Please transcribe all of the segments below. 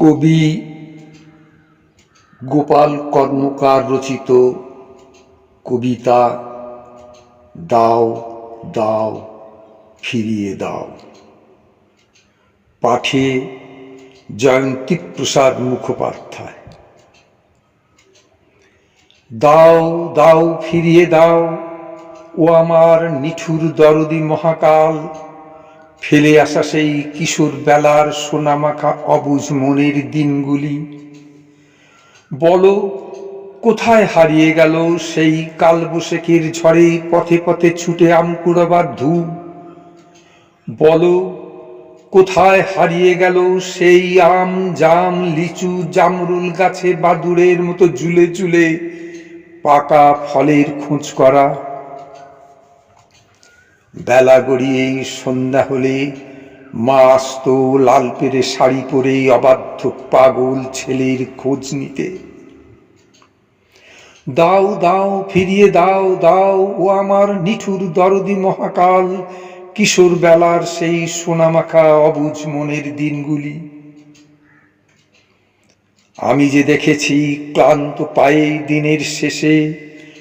কবি গোপাল কর্মকার রচিত কবিতা, দাও দাও, ফিরিয়ে দাও। পাঠে জয়ন্তী প্রসাদ মুখোপাধ্যায়। দাও দাও, ফিরিয়ে দাও, ও আমার নিঠুর দরদি মহাকাল ফেলে আসা সেই কিশোর বেলার সোনামাখা অবুঝ মনের দিনগুলি। বলো, কোথায় হারিয়ে গেল সেই কালবৈশাখীর ঝড়ে পথে পথে ছুটে আম কুড়াবার ধূ? বলো, কোথায় হারিয়ে গেল সেই আম, জাম, লিচু, জামরুল গাছে বাদুড়ের মতো ঝুলে ঝুলে পাকা ফলের খোঁজ করা? বেলা গড়িয়ে সন্ধ্যা হলে মা আসত লাল পেরে শাড়ি পরে অবাধ্য পাগল ছেলের খোঁজ নিতে। দাও দাও, ফিরিয়ে দাও দাও, ও আমার নিঠুর দরদি মহাকাল, কিশোর বেলার সেই সোনামাখা অবুঝ মনের দিনগুলি। আমি যে দেখেছি ক্লান্ত পায়ে দিনের শেষে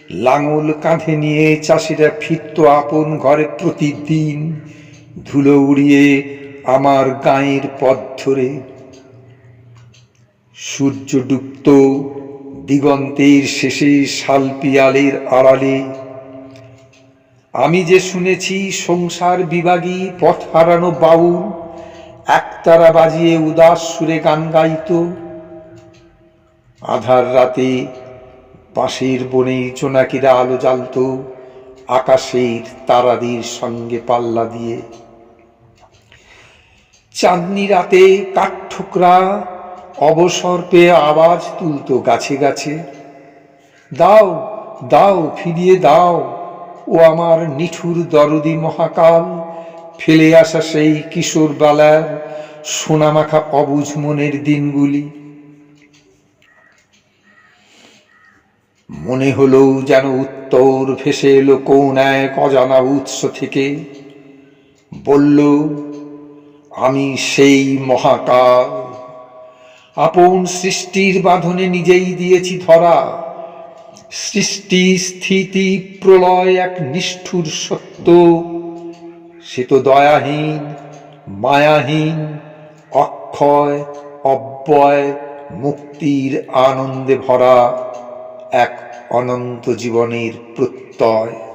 লাঙল কাঁধে নিয়ে চাষিরা ফিরত আপন ঘরে প্রতিদিন ধুলো উড়িয়ে আমার গায়ের পথ ধরে। সূর্য ডুবত দিগন্তের শেষে শাল পিয়ালের আড়ালে। আমি যে শুনেছি সংসার বিভাগী পথ হারানো বাউল, একতারা বাজিয়ে উদাস সুরে গান গাইত। আধার রাতে পাশের বনে জোনাকিরা আলো জ্বালত, আকাশের তারাদের সঙ্গে পাল্লা দিয়ে। চাঁদনি রাতে কাঠঠোকরা অবসর পেয়ে আওয়াজ তুলতো গাছে গাছে। দাও দাও, ফিরিয়ে দাও, ও আমার নিঠুর দরদি মহাকাল। ফেলে আসা সেই কিশোর বেলার সোনামাখা অবুঝ মনের দিনগুলি। মনে হলো যেন উত্তর ভেসে এলো কোন এক অজানা উৎস থেকে। বলল, আমি সেই মহাকাল। আপন সৃষ্টির বাঁধনে নিজেই দিয়েছি ধরা। সৃষ্টি স্থিতি প্রলয় এক নিষ্ঠুর সত্য। সে তো দয়াহীন, মায়াহীন, অক্ষয়, অব্যয়, মুক্তির আনন্দে ভরা। এক অনন্ত জীবনের প্রত্যয়।